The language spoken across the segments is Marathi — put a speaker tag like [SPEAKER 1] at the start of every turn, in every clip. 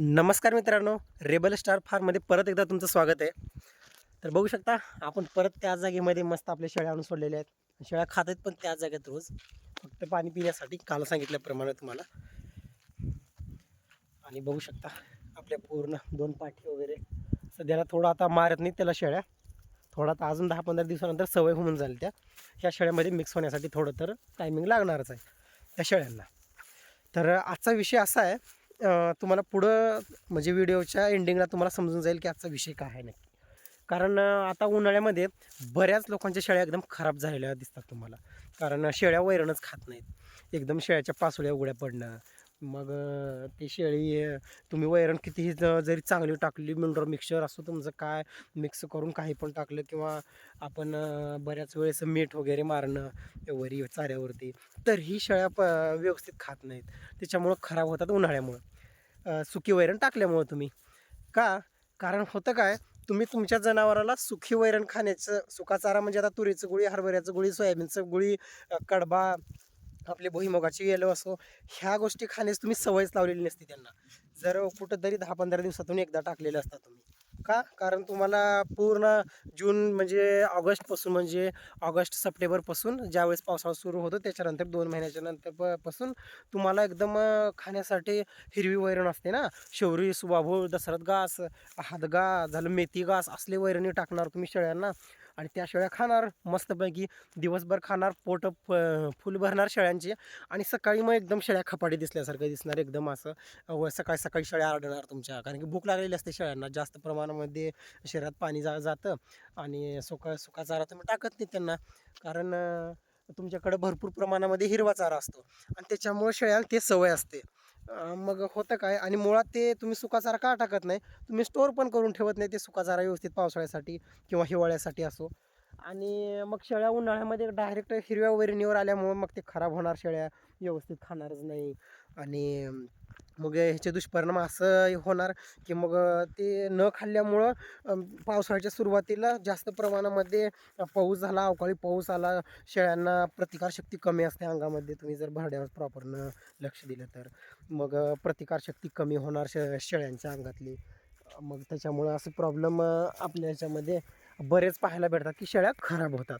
[SPEAKER 1] नमस्कार मित्रांनो रेबल स्टार फार्ममध्ये परत एकदा तुमचं स्वागत आहे. तर बघू शकता आपण परत त्याच जागेमध्ये मस्त आपल्या शेळ्या आणून सोडलेल्या आहेत. शेळ्या खात आहेत पण त्याच जागेत रोज. फक्त पाणी पिण्यासाठी काल सांगितल्याप्रमाणे तुम्हाला. आणि बघू शकता आपल्या पूर्ण दोन पाठी वगैरे. सध्याला थोडं आता मारत नाही त्याला शेळ्या. थोडा आता अजून दहा पंधरा दिवसानंतर सवय होऊन जाईल त्या. ह्या शेळ्यामध्ये मिक्स होण्यासाठी थोडं तर टायमिंग लागणारच आहे त्या शेळ्यांना. तर आजचा विषय असा आहे तुम्हाला पुढं म्हणजे व्हिडिओच्या एंडिंगला तुम्हाला समजून जाईल की आजचा विषय काय आहे नक्की. कारण आता उन्हाळ्यामध्ये बऱ्याच लोकांच्या शेळ्या एकदम खराब झालेल्या दिसतात तुम्हाला. कारण शेळ्या वैरणच खात नाहीत. एकदम शेळ्याच्या पासोळ्या उघड्या पडणं मग ती शेळी तुम्ही वैरण कितीही जरी चांगली टाकली मिनरल मिक्सचर असो तुमचं काय मिक्स करून काही पण टाकलं किंवा आपण बऱ्याच वेळेस मीठ वगैरे मारणं वरी चाऱ्यावरती तर ही शेळ्या प व्यवस्थित खात नाहीत. त्याच्यामुळं खराब होतात उन्हाळ्यामुळं. सुखी सुकी वैरण टाकल्यामुळं तुम्ही. का? कारण होतं काय तुम्ही तुमच्या जनावराला सुखी वैरण खाण्याचं सुका चारा म्हणजे आता तुरीचं गुळी हरभऱ्याचं गुळी सोयाबीनचं गुळी कडबा आपले भुईमुगाची येलो असो ह्या गोष्टी खाण्यास तुम्ही सवयच लावलेली नसते त्यांना. जर कुठंतरी दहा पंधरा दिवसातून एकदा टाकलेलं असता तुम्ही. का? कारण तुम्हाला पूर्ण जून म्हणजे ऑगस्टपासून म्हणजे ऑगस्ट सप्टेंबरपासून ज्यावेळेस पावसाळा सुरू होतो त्याच्यानंतर दोन महिन्याच्या नंतर प- पासून तुम्हाला एकदम खाण्यासाठी हिरवी वैरण असते ना? शौरी सुबाभूळ दसरत घास हादगा झालं मेथी घास असले वैरणी टाकणार तुम्ही शेळ्यांना. आणि त्या शेळ्या खाणार मस्तपैकी दिवसभर खाणार पोट प- फुल भरणार शेळ्यांची. आणि सकाळी मग एकदम शेळ्या खपाटी दिसल्यासारखं दिसणार एकदम असं. व सकाळी सकाळी शेळ्या आढळणार तुमच्या. कारण की भूक लागलेली असते शेळ्यांना. जास्त प्रमाणामध्ये शरीरात पाणी जा जातं आणि सुका सुका चारा तुम्ही टाकत नाही त्यांना. कारण तुमच्याकडं भरपूर प्रमाणामध्ये हिरवा चारा असतो. आणि त्याच्यामुळे शेळ्याला ते सवय असते. मग होतं काय? आणि मुळात ते तुम्ही सुकाचारा का टाकत नाही? तुम्ही स्टोअर पण करून ठेवत नाही ते सुकाचारा व्यवस्थित पावसाळ्यासाठी किंवा हिवाळ्यासाठी असो. आणि मग शेळ्या उन्हाळ्यामध्ये डायरेक्ट हिरव्या वैरणीवर आल्यामुळं मग ते खराब होणार शेळ्या व्यवस्थित खाणारच नाही. आणि मग ह्याचे दुष्परिणाम असं होणार की मग ते न खाल्ल्यामुळं पावसाळ्याच्या सुरुवातीला जास्त प्रमाणामध्ये पाऊस झाला अवकाळी पाऊस आला शेळ्यांना प्रतिकारशक्ती कमी असते अंगामध्ये. तुम्ही जर भरड्यावर प्रॉपरनं लक्ष दिलं तर. मग प्रतिकारशक्ती कमी होणार श शेळ्यांच्या अंगातली. मग त्याच्यामुळं असे प्रॉब्लेम आपल्या ह्याच्यामध्ये बरेच पाहायला भेटतात की शेळ्या खराब होतात.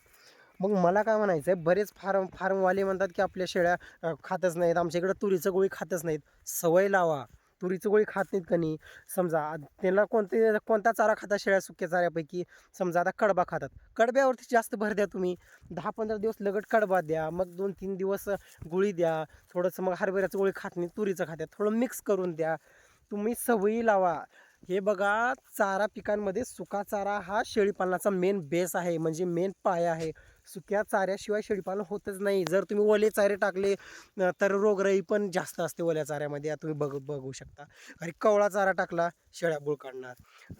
[SPEAKER 1] मग मला काय म्हणायचं आहे बरेच फार्म फार्मवाले म्हणतात की आपल्या शेळ्या खातच नाहीत. आमच्या इकडं तुरीचं गोळी खातच नाहीत. सवय लावा. तुरीचं गोळी खात नाहीत कणी समजा त्यांना कोणते कोणता चारा खाता शेळ्या सुक्या चाऱ्यापैकी? समजा आता कडबा खातात. कडब्यावरती जास्त भर द्या तुम्ही. दहा पंधरा दिवस लगट कडबा द्या. मग दोन तीन दिवस गुळी द्या. थोडंसं मग हरभऱ्याचं गोळी खात नाही तुरीचं खात्यात थोडं मिक्स करून द्या. तुम्ही सवयी लावा. हे बघा चारा पिकांमध्ये सुका चारा हा शेळीपालनाचा मेन बेस आहे. म्हणजे मेन पाया आहे. सुक्या चाऱ्याशिवाय शेळीपालन होतच नाही. जर तुम्ही ओले चारे टाकले तर रोगराई पण जास्त असते ओल्या चाऱ्यामध्ये. तुम्ही बघ बघू शकता. आणि कवळा चारा टाकला शेळ्या बुळ काढणार.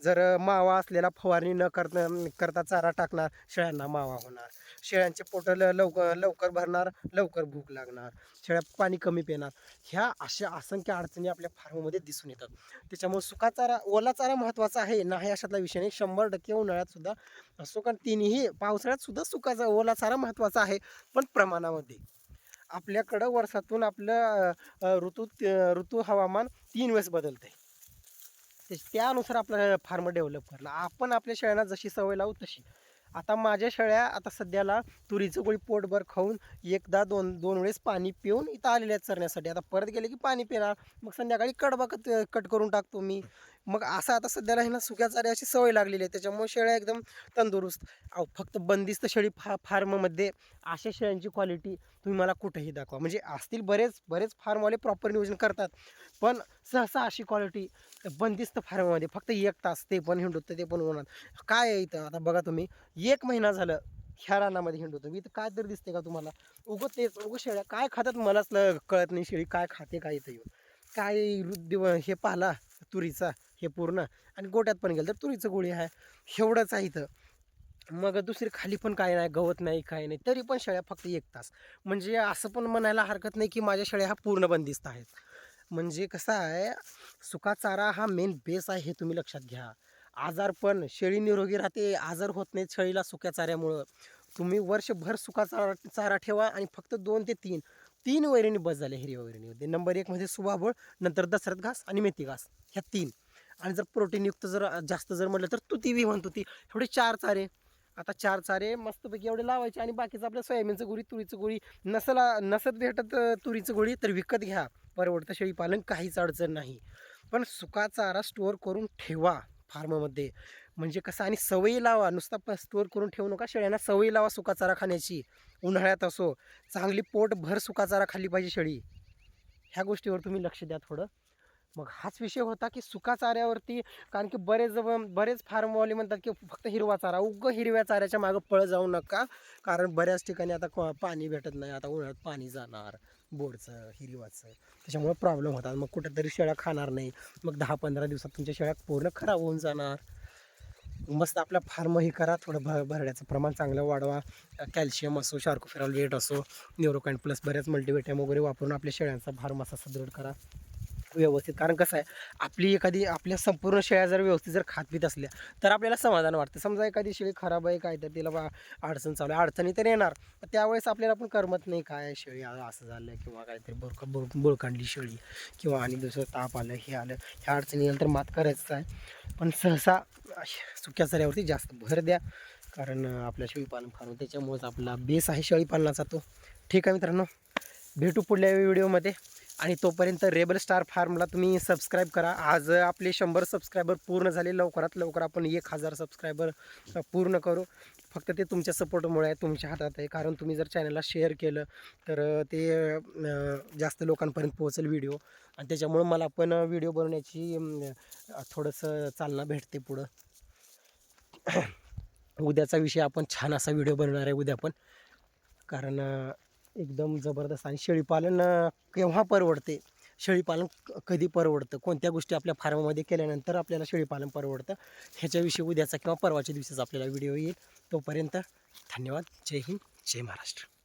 [SPEAKER 1] जर मावा असलेला फवारणी न करता करता चारा टाकणार शेळ्यांना मावा होणार. शेळ्यांचे पोट ल- लवकर लवकर भरणार लवकर भूक लागणार. शेळ्या पाणी कमी पिणार. ह्या अशा असंख्य अडचणी आपल्या फार्ममध्ये दिसून येतात. त्याच्यामुळे सुका चारा ओला चारा महत्त्वाचा आहे. नाही अशातला विषय नाही. शंभर टक्के उन्हाळ्यात सुद्धा असो कारण तिन्ही पावसाळ्यात सुद्धा सुकाचा ओला चारा महत्त्वाचा आहे पण प्रमाणामध्ये. आपल्याकडं वर्षातून आपलं ऋतू ऋतू हवामान तीन वेळेस बदलते त्यानुसार आपलं फार्म डेव्हलप करणं. आपण आपल्या शेळ्यांना जशी सवय लावू तशी. आता माझ्या शेळ्या आता सध्याला तुरीचं गोळी पोटभर खाऊन एकदा दोन दोन वेळेस पाणी पिऊन इथं आलेल्या आहेत चरण्यासाठी. आता परत गेले की पाणी पिणार. मग संध्याकाळी कडबा कट कट करून टाकतो मी. मग असं आता सध्याला ह्यांना सुक्या चाऱ्याची सवय लागलेली आहे. त्याच्यामुळे शेळ्या एकदम तंदुरुस्त. अहो फक्त बंदिस्त शेळी फा फार्ममध्ये अशा शेळ्यांची क्वालिटी तुम्ही मला कुठेही दाखवा. म्हणजे असतील बरेच बरेच फार्मवाले प्रॉपर नियोजन करतात. पण सहसा अशी क्वालिटी बंदिस्त फार्ममध्ये फक्त एक तास ते पण हिंडवतं ते पण होणार. काय आहे इथं? आता बघा तुम्ही एक महिना झालं ह्या रानामध्ये हिंडवतो मी तर काय तर दिसते का तुम्हाला? उगं तेच उगं शेळ्या काय खातात मलाच ल- कळत नाही शेळी काय खाते काय इथं येऊन. काय दिव हे पाला तुरीचा? हे पूर्ण. आणि गोट्यात पण गेलं तर तुरीचं गोळी आहे. एवढंच आहे इथं. मग दुसरी खाली पण काय नाही गवत नाही काय नाही तरी पण शेळ्या फक्त एक तास. म्हणजे असं पण म्हणायला हरकत नाही की माझ्या शेळ्या हा पूर्ण बंदिस्त आहेत. म्हणजे कसं आहे सुका चारा हा मेन बेस आहे हे तुम्ही लक्षात घ्या. आजार पण शेळी निरोगी राहते आजार होत नाहीत शेळीला सुक्या चाऱ्यामुळं. तुम्ही वर्षभर सुका चारा चारा ठेवा आणि फक्त दोन ते तीन तीन वैरिणी बस झाल्या हिरव्या होते नंबर एकमध्ये म्हणजे नंतर दसरथ घास आणि मेथी घास ह्या तीन. आणि जर प्रोटीनयुक्त जर जास्त जर म्हटलं तर तुती बी म्हणतो ती. एवढे चार चारे. आता चार चारे मस्तपैकी एवढे लावायचे आणि बाकीचं आपलं सोयाबीनचं गोळी तुरीचं गोळी. नसला नसत भेटत तुरीचं गोळी तर विकत घ्या. परवडतं शेळीपालन काहीच अडचण नाही. पण सुका चारा स्टोअर करून ठेवा फार्ममध्ये. म्हणजे कसं आणि सवयी लावा. नुसता प स्टोअर करून ठेवू नका शेळ्यांना. सवयी लावा सुका चारा खाण्याची. उन्हाळ्यात असो. चांगली पोटभर सुका चारा खाल्ली पाहिजे शेळी. ह्या गोष्टीवर तुम्ही लक्ष द्या थोडं. मग हाच विषय होता की सुका चाऱ्यावरती कारण की बरेच बरेच फार्मवाले म्हणतात की फक्त हिरवा चारा उग हिरव्या चाऱ्याच्या मागं पळ जाऊ नका. कारण बऱ्याच ठिकाणी आता पाणी भेटत नाही आता उन्हाळ्यात पाणी जाणार बोरचं हिरवाचं. त्याच्यामुळे प्रॉब्लेम होतात. मग कुठेतरी शेळ्या खाणार नाही. मग दहा पंधरा दिवसात तुमच्या शेळ्या पूर्ण खराब होऊन जाणार. मस्त आपला फार्म हे करा. थोडं भ भरड्याचं प्रमाण चांगलं वाढवा. कॅल्शियम असो शार्कोफेरॉल वेट असो न्यूरोकाइन प्लस बऱ्याच मल्टीव्हिटॅम वगैरे वापरून आपल्या शेळ्यांचा फार्म असा सदृढ करा. व्यवस्थित. कारण कसं आहे आपली एखादी आपल्या संपूर्ण शेळ्या जर व्यवस्थित जर खात पीत असल्या तर आपल्याला समाधान वाटतं. समजा एखादी शेळी खराब आहे काय तर तिला बा अडचण चालू आहे अडचणी तर येणार. त्यावेळेस आपल्याला पण करमत नाही काय शेळी असं झालं किंवा काहीतरी बुरक बुर बुळकांडली शेळी किंवा आणि दुसरं ताप आलं हे आलं ह्या अडचणी आलं तर मात करायचं आहे. पण सहसा अश- सुक्या चऱ्यावरती जास्त भर द्या कारण आपल्या शेळीपालन फार्म त्याच्यामुळेच आपला बेस आहे शेळीपालनाचा तो. ठीक आहे मित्रांनो भेटू पुढल्या व्हिडिओमध्ये. आणि तोपर्यंत रेबल स्टार फार्मला तुम्ही सबस्क्राईब करा. आज आपले शंभर सबस्क्रायबर पूर्ण झाले. लवकरात लवकर आपण एक हजार सबस्क्रायबर पूर्ण करू. फक्त ते तुमच्या सपोर्टमुळे आहे तुमच्या हातात आहे. कारण तुम्ही जर चॅनलला शेअर केलं तर ते जास्त लोकांपर्यंत पोहोचेल व्हिडिओ. आणि त्याच्यामुळं मला पण व्हिडिओ बनवण्याची थोडंसं चालना भेटते पुढं. उद्याचा विषय आपण छान असा व्हिडिओ बनवणार आहे उद्या पण. कारण एकदम जबरदस्त. आणि शेळीपालन केव्हा परवडते? शेळीपालन क- कधी परवडतं? कोणत्या गोष्टी आपल्या फार्ममध्ये केल्यानंतर आपल्याला शेळीपालन परवडतं? ह्याच्याविषयी उद्याचा किंवा परवाच्या दिवशीचा आपल्याला व्हिडिओ येईल. तोपर्यंत धन्यवाद. जय हिंद. जय महाराष्ट्र.